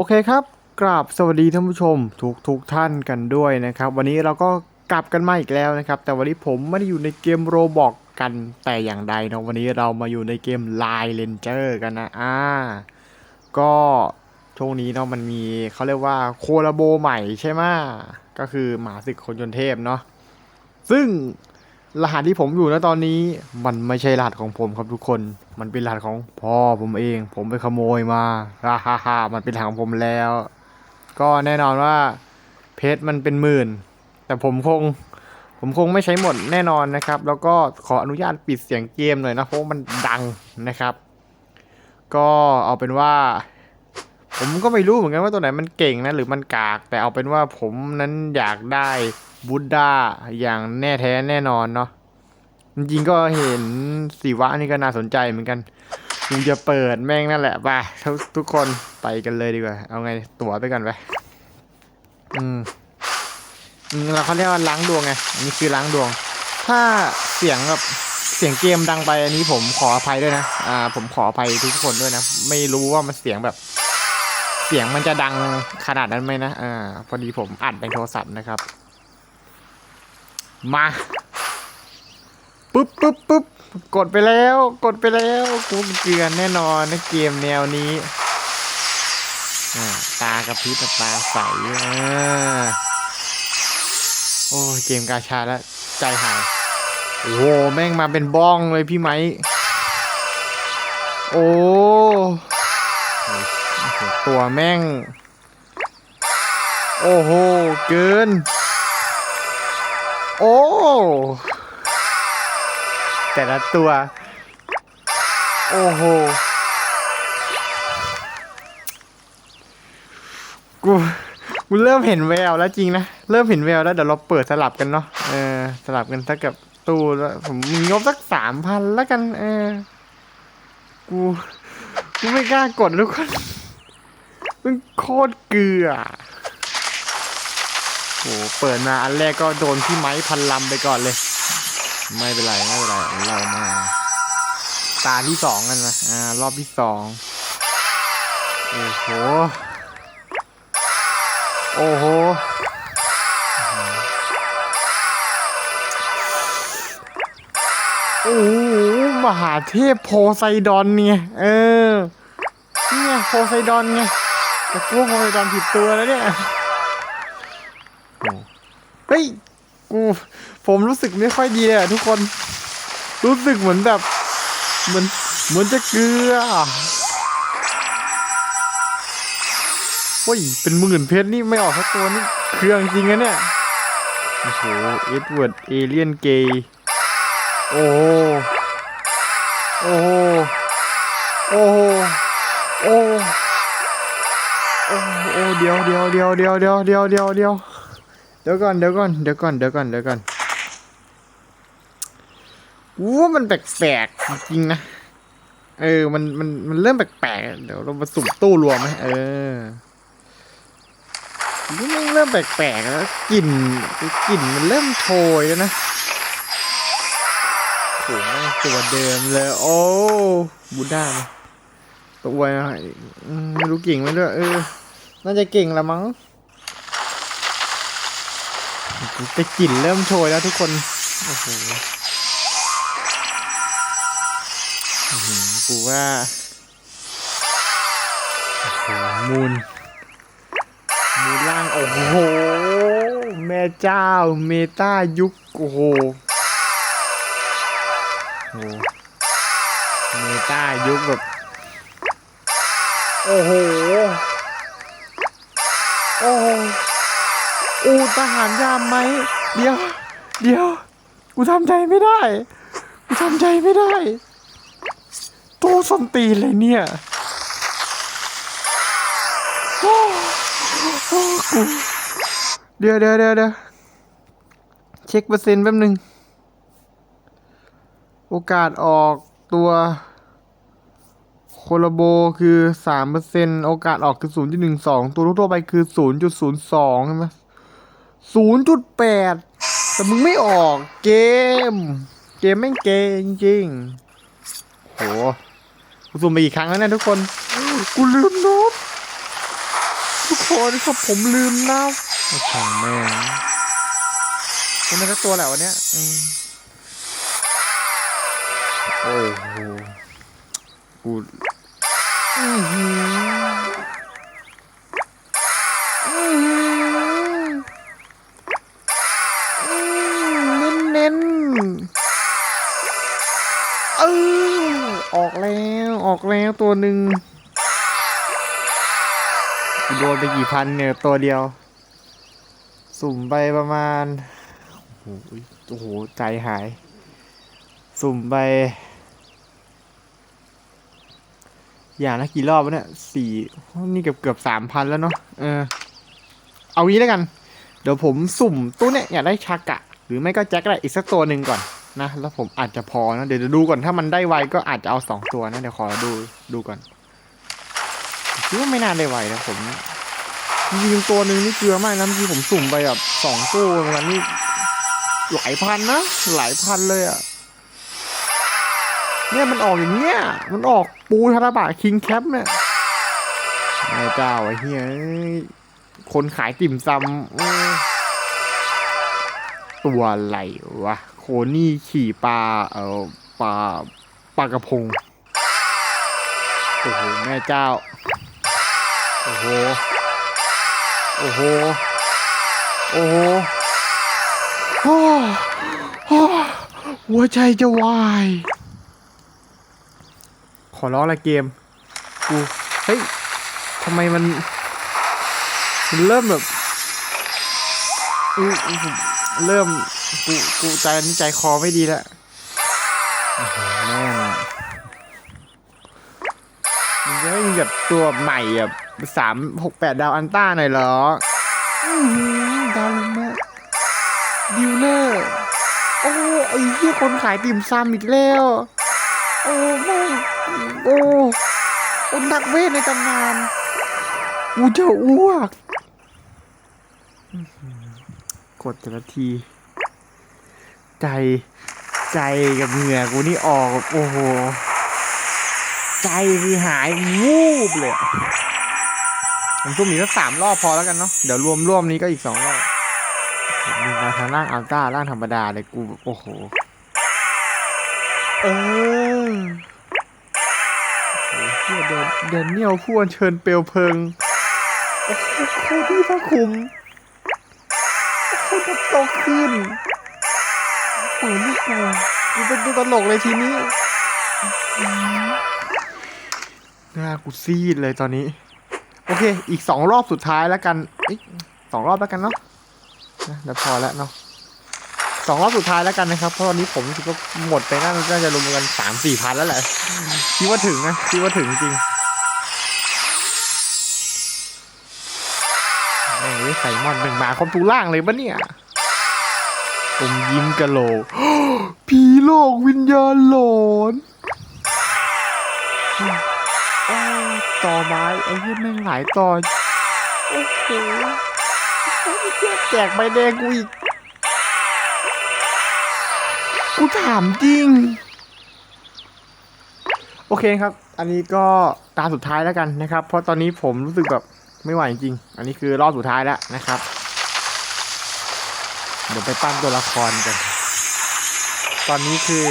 โอเคครับ กราบสวัสดีท่านผู้ชมทุกทุกท่านกันด้วยนะครับ วันนี้เราก็กลับกันมาอีกแล้วนะครับ แต่วันนี้ผมไม่ได้อยู่ในเกมโรบอกกันแต่อย่างใดเนาะวันนี้เรามาอยู่ในเกม Line Ranger กันนะอ่าก็ช่วงนี้เนาะมันมีเขาเรียกว่าโคลาโบใหม่ใช่ไหมก็คือหมาศึกคนจนเทพเนาะซึ่ง รหัสที่ผมอยู่นะตอนนี้ มันไม่ใช่รหัสของผมครับทุกคน มันเป็นรหัสของพ่อผมเอง ผมไปขโมยมาฮ่าฮ่าฮ่ามันเป็นรหัสของผมแล้ว ก็แน่นอนว่าเพชรมันเป็นหมื่น แต่ผมคง ผมคงไม่ใช้หมดแน่นอนนะครับ แล้วก็ขออนุญาตปิดเสียงเกมหน่อยนะเพราะมันดังนะครับ ก็เอาเป็นว่า ผมก็ไม่รู้เหมือนกันว่าตัวไหนมันเก่งนะหรือมันกาก แต่เอาเป็นว่าผมนั้นอยากได้ บูดดาอย่างแน่แท้แน่นอนเนาะจริงๆก็เห็นสีวะนี่ก็น่าสนใจเหมือนกันกูจะเปิดแม่งนั่นแหละไปทุกทุกคนไปกันเลยดีกว่า เอาไงตั๋วไปกันไปอืมอืมเราเขาเรียกว่าล้างดวงไงอันนี้คือล้างดวง ถ้าเสียงแบบเสียงเกมดังไปอันนี้ผมขออภัยด้วยนะ อ่า ผมขออภัยทุกคนด้วยนะ ไม่รู้ว่ามันเสียงแบบ เสียงมันจะดังขนาดนั้นไหมนะ อ่า พอดีผมอัดในโทรศัพท์นะครับ มาปุ๊บปุ๊บปุ๊บกดไปแล้ว กดไปแล้วกูเกลือนแน่นอนนะเกมแนวนี้อ่าตากระพริบตาใสอโอ้เกมกาชาแล้วใจหายโอ้โหแม่งมาเป็นบ้องเลยพี่ไม้โอ้ตัวแม่ง โอ้โห เกิน โอ้ แต่ละตัว โอ้โห กูกูเริ่มเห็นแววแล้วจริงนะ เริ่มเห็นแววแล้วเดี๋ยวเราเปิดสลับกันเนาะเออสลับกันถ้ากับตู้แล้วผมมีงบสักสามพันแล้วกันเออกูกูไม่กล้ากดทุกคนมันโคตรเกลือ โหเปิดมาอันแรกก็โดนพี่ไม้พันลำไปก่อนเลย ไม่เป็นไรไม่เป็นไรเรามาตาที่สองกันนะอ่ารอบที่สองโอ้โหโอ้โหโอ้โหมหาเทพโพไซดอนเนี่ยเออเนี่ยโพไซดอนไงแต่กูว่าโพไซดอนผิดตัวแล้วเนี่ย เฮ้ยกูผมรู้สึกไม่ค่อยดีเลยทุกคน รู้สึกเหมือนแบบเหมือนเหมือนจะเกลือเฮ้ยเป็นหมื่นเพชรนี่ไม่ออกสักตัวนี่เครื่องจริงนะเนี่ยโอ้โหเอ็ดเวิร์ดเอเลียนเกย์โอ้โหโอ้โหโอ้โหโอ้โหโอ้โอ้เดียวเดียวเดียวเดียวเดียวเดียวเดียวเดียว เดี๋ยวก่อนเดี๋ยวก่อนเดี๋ยวก่อนเดี๋ยวก่อนเดี๋ยวก่อนว่ามันแปลกๆจริงนะ เออ มันมันมันเริ่มแปลกๆเดี๋ยวเรามาสุ่มตู้รวมไหมเออนี่มันเริ่มแปลกๆแล้วกลิ่นกลิ่นมันเริ่มโชยแล้วนะโอ้โหแม่ตัวเดิมเลยโอ้บูด้าตัวไมไม่รู้เก่งไหมด้วยเออ น่าจะเก่งละมั้ง แต่กลิ่นเริ่มโชยแล้วทุกคน โอ้โหกูว่าโอ้โหมูล มูล่าง โอ้โห แม่เจ้า เมตายุค โอ้โหโอ้โหเมตายุคแบบ โอ้โห โอ้โห อูทหารยามไหม เดี๋ยว เดี๋ยว กูทำใจไม่ได้ กูทำใจไม่ได้ โตส้นตีเลยเนี่ยโอ้โอ้กูเดี๋ยวเดี๋ยวเดี๋ยวเดี๋ยวเช็คเปอร์เซ็นต์แป๊บหนึ่ง โอกาสออกตัวโคลาโบคือสามเปอร์เซ็นต์โอกาสออกคือศูนย์จุดหนึ่งสองตัวทั่วไปคือศูนย์จุดศูนย์สองใช่ไหม ศูนย์จุดแปดแต่มึงไม่ออกเกม เกมแม่งเกมจริงๆโหกูซูมไปอีกครั้งแล้วนะทุกคน กูลืมนบษคนครับผมลืมนะไอ้ช่างแม่งเป็นตัวแหละวันเนี้ยโอ้โหกูอือหือ ออกแล้วตัวหนึ่งโดนไปกี่พันเนี่ยตัวเดียว สุ่มไปประมาณโอ้โหโอ้โหใจหาย สุ่มไป อย่างละกี่รอบวะเนี่ยสี่นี่เกือบเกือบสามพันแล้วเนาะเออ เอางี้แล้วกัน เดี๋ยวผมสุ่มตู้เนี่ยอยากได้ชากะ หรือไม่ก็แจ็คอะไรอีกสักตัวหนึ่งก่อน นะ แล้วผมอาจจะพอนะ เดี๋ยวจะดูก่อนถ้ามันได้ไวก็อาจจะเอาสองตัวนะ เดี๋ยวขอดูดูก่อนคิดว่าไม่น่าได้ไวนะผมจริงตัวหนึ่งนี่เกลือมากนะเมื่ผมสุ่มไปแบบสองตู้มันนี่หลายพันนะหลายพันเลยอะ่ะเนี่ยมันออกอย่างเงี้ย มันออกปูธนบะคิงแคปเนี่ยแม่เจ้าไอ้เฮียเอ้ยคนขายติ่มซำตัวอะไรวะ โคนี่ขี่ปลาเออปลาปลากระพงโอ้โหแม่เจ้าโอ้โหโอ้โหโอ้โหโอ้โหหัวใจจะวาย ขอร้องละเกมกูเฮ้ยทำไมมันมันเริ่มแบบอือ เริ่มกูกูใจนี้ใจคอไม่ดีแล้วแม่งมันจะไม่มีแบบตัวใหม่แบบสามหกแปดดาวอันต้าหน่อยเหรอดาวลงมาดิวเลอร์โอ้ไอ้เหี้ยคนขายติ่มซำอีกแล้ว โอ้แม่โอ้โอ้นักเวทในตำนานกูจะอ้วก กดแต่ละที ใจใจกับเหงื่อกูนี่ออกโอ้โห ใจคือหายวูบเลยผมซุ่มอีกสักสามรอบพอแล้วกันเนาะเดี๋ยวรวมร่วมนี้ก็อีกสองรอบมึงมาทางล่างอัลต้าล่างธรรมดาเลยกูโอ้โหเออเฮียเดนเนเนียลผู้อัญเชิญเปลวเพลิงโอ้โหโคตรที่พระคุม โตรโตขึ้นโอ้โหนี่ก่อนกูเป็นตัวตลกเลยทีนี้หน้ากูซีดเลยตอนนี้ โอเค อีกสองรอบสุดท้ายแล้วกันอ้ยสองรอบแล้วกันเนาะนะเดี๋ยวพอแล้วเนาะสองรอบสุดท้ายแล้วกันนะครับ เพราะตอนนี้ผมกว่าหมดไปน่าจะรวมกันสามสี่พันแล้วแหละคิดว่าถึงนะคิดว่าถึงจริง แม่ใส่มอนหนึ่งมาคอมทูล่างเลยปะเนี่ยผมยิ้มกะโหลกผีโลกวิญญาณหลอนโอ้ต่อไม้ไอ้เหี้ยแม่งหลายต่อโอ้โหโอ้ยเหี้ยแจกใบแดงกูอีก กูถามจริง โอเคครับ อันนี้ก็ตาสุดท้ายแล้วกันนะครับ เพราะตอนนี้ผมรู้สึกแบบ ไม่ไหวจริง อันนี้คือรอบสุดท้ายแล้วนะครับ เดี๋ยวไปปั้นตัวละครกัน ตอนนี้คือ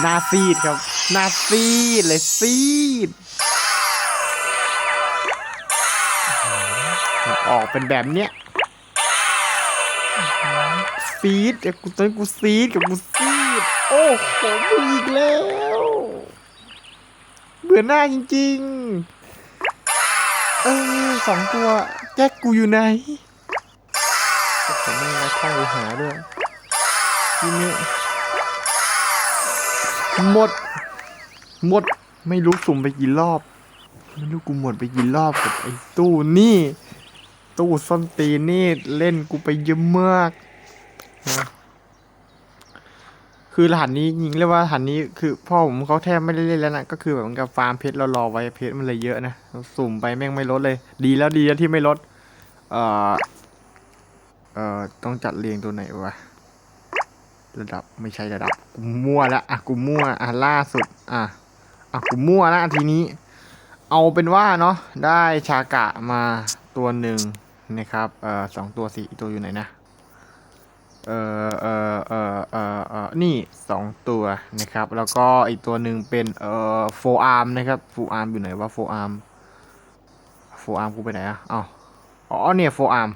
หน้าซีดครับ หน้าซีดเลยซีด ออกเป็นแบบเนี้ยซีดกับกูตอนนกูซีดกับกูซีด โอ้โหมึงอีกแล้ว เบื่อหน้าจริง ๆ เออสองตัวแจ็คกูอยู่ไหนผมไม่รักข้างไปหาด้วยทีนี้หมด หมดไม่รู้สุ่มไปกี่รอบ ไม่รู้กูหมดไปกี่รอบกับไอ้ตู้นี่ ตู้ส้นตีนนี่เล่นกูไปเยอะมากนะ คือรหัสนี้ยิงเรียกว่ารหัสนี้คือพ่อผมเขาแทบไม่ได้เล่นแล้วนะก็คือแบบเหมือนกับฟาร์มเพชรเรารอไว้เพชรมันเลยเยอะนะสุ่มไปแม่งไม่ลดเลย ดีแล้วดีแล้วที่ไม่ลด เอ่อเอ่อต้องจัดเรียงตัวไหนวะระดับไม่ใช่ระดับกูมั่วแล้วอะกูมั่วอะล่าสุด อะอะกูมั่วแล้วทีนี้ เอาเป็นว่าเนาะได้ชากะมาตัวหนึ่งนะครับเอ่อสองตัวสิอีกตัวอยู่ไหนนะ เอ่อเอ่อเอ่อเอ่อเอ่อนี่สองตัวนะครับ แล้วก็อีกตัวหนึ่งเป็นเอ่อโฟอาร์มนะครับโฟอาร์มอยู่ไหนวะโฟอาร์มโฟอาร์มกูไปไหนอะอ้าวอ๋อเนี่ยโฟอาร์ม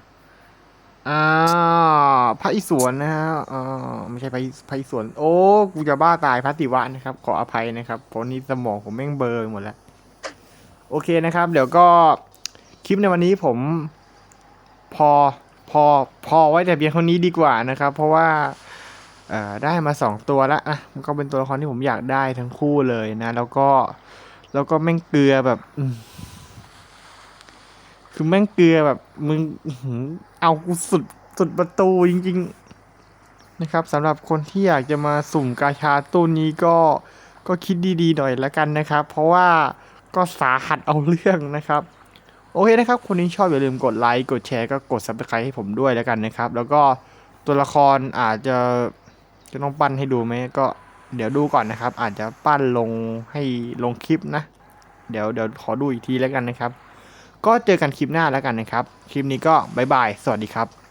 อ่าพระอิศวรนะฮะอ่าไม่ใช่พระอิพระอิศวรโอ้กูจะบ้าตายพระติวะนะครับ ขออภัยนะครับเพราะนี่สมองผมแม่งเบลอร์หมดแล้ว โอเคนะครับ เดี๋ยวก็คลิปในวันนี้ผมพอ พอพอไว้แต่เพียงเท่านี้ดีกว่านะครับ เพราะว่าได้มาสองตัวแล้วอะมันก็เป็นตัวละครที่ผมอยากได้ทั้งคู่เลยนะ แล้วก็แล้วก็แม่งเกลือแบบคือแม่งเกลือแบบมึงเอากูสุดสุดประตูจริง ๆ นะครับสำหรับคนที่อยากจะมาสุ่มกาชาตู้นี้ก็ก็คิดดีๆหน่อยละกันนะครับ เพราะว่าก็สาหัสเอาเรื่องนะครับ โอเคนะครับคนนี้ชอบอย่าลืมกดไลค์กดแชร์ก็กด subscribe ให้ผมด้วยแล้วกันนะครับ แล้วก็ตัวละครอาจจะจะต้องปั้นให้ดูไหมก็เดี๋ยวดูก่อนนะครับ อาจจะปั้นลงให้ลงคลิปนะ เดี๋ยวเดี๋ยวขอดูอีกทีแล้วกันนะครับ ก็เจอกันคลิปหน้าแล้วกันนะครับ คลิปนี้ก็บายบาย สวัสดีครับ